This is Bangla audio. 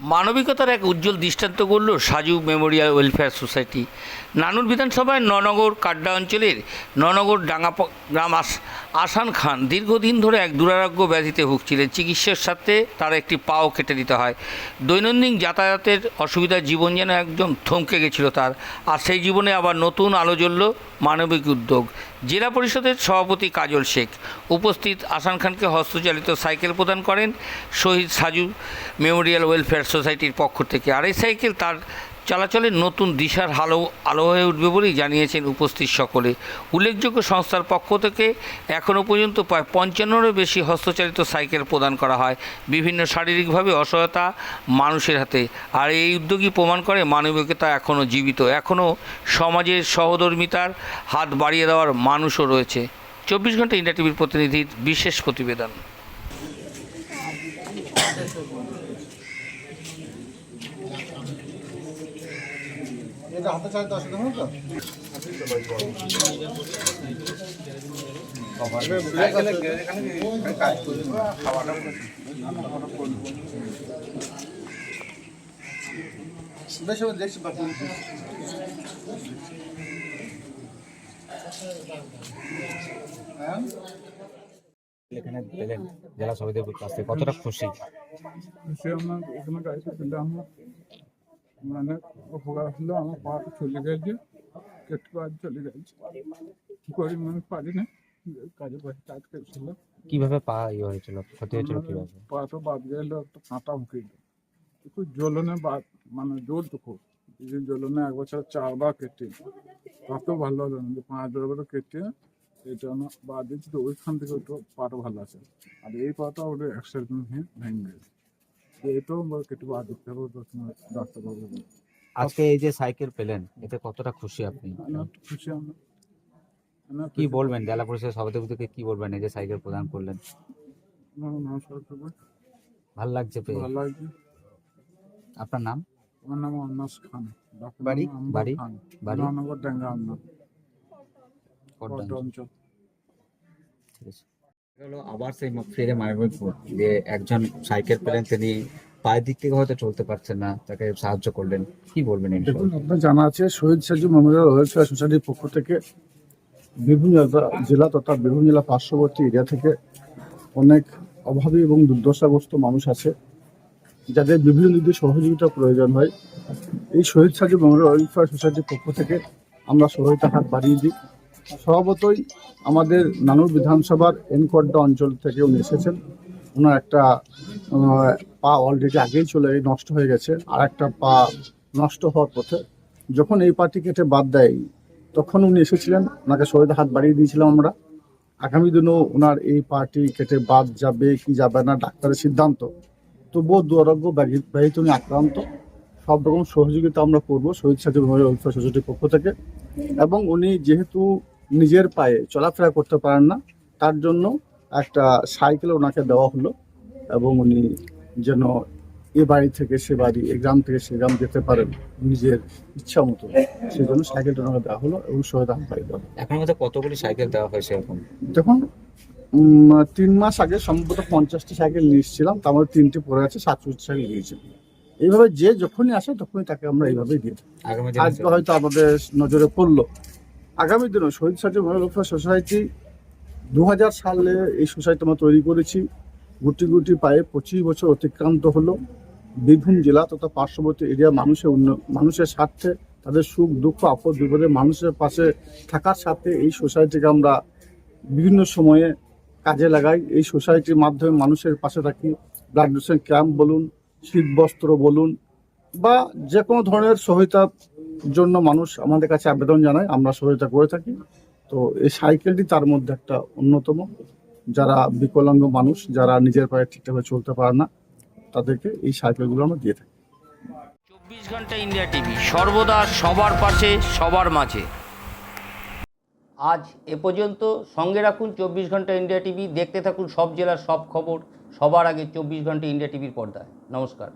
মানবিকতার এক উজ্জ্বল দৃষ্টান্ত করল সাজু মেমোরিয়াল ওয়েলফেয়ার সোসাইটি। নানুর বিধানসভায় ননগর কাড্ডা অঞ্চলের ননগর ডাঙ্গা গ্রাম আসান খান দীর্ঘদিন ধরে এক দুরারোগ্য ব্যাধিতে ভুগছিলেন। চিকিৎসার সাথে তার একটি পাও কেটে দিতে হয়। দৈনন্দিন যাতায়াতের অসুবিধার জীবন যেন একদম থমকে গেছিল তার। আর সেই জীবনে আবার নতুন আলো জ্বলল মানবিক উদ্যোগ। জেলা পরিষদের সভাপতি কাজল শেখ উপস্থিত আসান খানকে হস্তচালিত সাইকেল প্রদান করেন শহীদ সাজু মেমোরিয়াল ওয়েলফেয়ার সোসাইটির পক্ষ থেকে। আর এই সাইকেল তার চলাচলের নতুন দিশার আলো আলো হয়ে উঠবে বলেই জানিয়েছেন উপস্থিত সকলে। উল্লেখযোগ্য সংস্থার পক্ষ থেকে এখনও পর্যন্ত প্রায় পঞ্চান্নরও বেশি হস্তচালিত সাইকেল প্রদান করা হয়। বিভিন্ন শারীরিকভাবে অসহায়তা মানুষের হাতে। আর এই উদ্যোগই প্রমাণ করে মানবিকতা এখনও জীবিত। এখনও সমাজের সহধর্মিতার হাত বাড়িয়ে দেওয়ার মানুষও রয়েছে। চব্বিশ ঘণ্টা ইন্ডিয়া টিভির প্রতিনিধির বিশেষ প্রতিবেদন। এটা হাতে চালিত অসুবিধা হবে তো? দেখছি বাকি হ্যাঁ? এখানে জেলা সমিতির কাছ থেকে কতটা খুশি? আমার মানে উপকার হলো আমার পাটা চলে গেছে কেটে পা চলে গেছে। কি করি মানে পারি না কাজে বসে কাজ করছিল কীভাবে পা ইয়ে হয়েছিল ক্ষতি হয়েছিল কীভাবে? পাটা বাদ গেল একটা কাঁটা ঢুকে গেল। একটু জ্বলনে বাদ মানে জ্বলতো খুব। যে জ্বলনে এক বছর চারবার কেটে তত ভালো হলো না পাঁচ বার কেটে এটা না বাদ দিয়েছি তো ওইখান থেকে একটু পাটা ভালো আছে। আর এই পাটা ওটা অ্যাক্সিডেন্ট হয়ে ভেঙে গেছে। তো এটাও কেটে হবে আজকে এই যে সাইকেল পেলেন এতে কতটা খুশি আপনি? খুশি আমরা। কি বলবেন জেলা পরিষদের সভাপতিকে কি বলবেন এই যে সাইকেল প্রদান করলেন? ভালো লাগছে পেয়ে। ভালো লাগছে। আপনার নাম? আমার নাম অন্নাস খান। বাড়ি? বাড়ি? বাড়ি? নগর ডাঙ্গা আপনার ঠিক আছে। হলো আবার সেই ফিরে মায়াবীপুর যে একজন সাইকেল পেলেন, তিনি পায়ের দিক থেকে হয়তো চলতে পারছেন না, তাকে সাহায্য করলেন। কি বলবেন দেখুন, আপনার জানা আছে, শহীদ সাজু মেমোরিয়াল ওয়েলফেয়ার সোসাইটির পক্ষ থেকে বিভিন্ন জেলা- তথা বিভিন্ন জেলা পার্শ্ববর্তী এরিয়া থেকে অনেক অভাবী এবং দুর্দশাগ্রস্ত মানুষ আছে, যাদের বিভিন্ন দিকে সহযোগিতা প্রয়োজন হয়। এই শহীদ সাজু মেমোরিয়াল ওয়েলফেয়ার সোসাইটির পক্ষ থেকে আমরা সহায়তা হাত বাড়িয়ে দিই। স্বভাবতই আমাদের নানুর বিধানসভার এনকোয়াড্ডা অঞ্চল থেকে উনি এসেছেন। ওনার একটা পা অলরেডি আগেই চলে নষ্ট হয়ে গেছে। আর একটা পা নষ্ট হওয়ার পথে যখন এই পাটি কেটে বাদ দেয়, তখন উনি এসেছিলেন। ওনাকে সহায়তা হাত বাড়িয়ে দিয়েছিলাম আমরা। আগামী দিনেও ওনার এই পার্টি কেটে বাদ যাবে কি যাবে না, ডাক্তারের সিদ্ধান্ত। তবুও দুরারোগ্য ব্যাধিতে উনি আক্রান্ত। সব রকম সহযোগিতা আমরা করব, শহীদ সোসাইটির পক্ষ থেকে। এবং উনি যেহেতু নিজের পায়ে চলাফেরা করতে পারেন না। তার জন্য একটা সাইকেল ওনাকে দেওয়া হলো এবং উনি যেন এ বাড়ি থেকে সে বাড়ি এ গ্রাম থেকে সে গ্রাম যেতে পারেন নিজের ইচ্ছা মতো। সেই জন্য সাইকেলটা ওনাকে দেওয়া হলো এবং সহায়তা দেওয়া এখন মধ্যে কতগুলি সাইকেল দেওয়া হয়েছে এখন? দেখুন তিন মাস আগে সম্ভবত পঞ্চাশটি সাইকেল নিয়ে এসেছিলাম তার মধ্যে তিনটি পড়ে আছে সাতচল্লিশ সাইকেল দিয়েছি এইভাবে যে যখনই আসে তখনই তাকে আমরা এইভাবেই। আগামী আজকে হয়তো আমাদের নজরে পড়ল আগামী দিনে শহীদ সাজু ওয়েলফেয়ার সোসাইটি দু হাজার সালে এই সোসাইটি আমরা তৈরি করেছি। গুটি গুটি পায়ে পঁচিশ বছর অতিক্রান্ত হলো। বীরভূম জেলা তথা পার্শ্ববর্তী এরিয়া মানুষের উন্ন মানুষের স্বার্থে, তাদের সুখ, দুঃখ, আপদ, বিপদে মানুষের পাশে থাকার সাথে এই সোসাইটিকে আমরা বিভিন্ন সময়ে কাজে লাগাই। এই সোসাইটির মাধ্যমে মানুষের পাশে থাকি। ব্লাড ডোনেশন ক্যাম্প বলুন, শীত বস্ত্র বলুন বা যে কোনো ধরনের সহায়তার জন্য মানুষ আমাদের কাছে আবেদন জানায় আমরা সহায়তা করে থাকি। তো এই সাইকেলটি তার মধ্যে একটা অন্যতম। যারা বিকলাঙ্গ মানুষ যারা নিজের পায়ে ঠিকঠাকভাবে চলতে পারে না তাদেরকে এই সাইকেলগুলো আমরা দিয়ে থাকি। চব্বিশ ঘণ্টা ইন্ডিয়া টিভি সর্বদা সবার পাশে সবার মাঝে। আজ এ পর্যন্ত সঙ্গে রাখুন চব্বিশ ঘণ্টা ইন্ডিয়া টিভি দেখতে থাকুন সব জেলার সব খবর সবার আগে চব্বিশ ঘণ্টা ইন্ডিয়া টিভির পর্দায়। নমস্কার।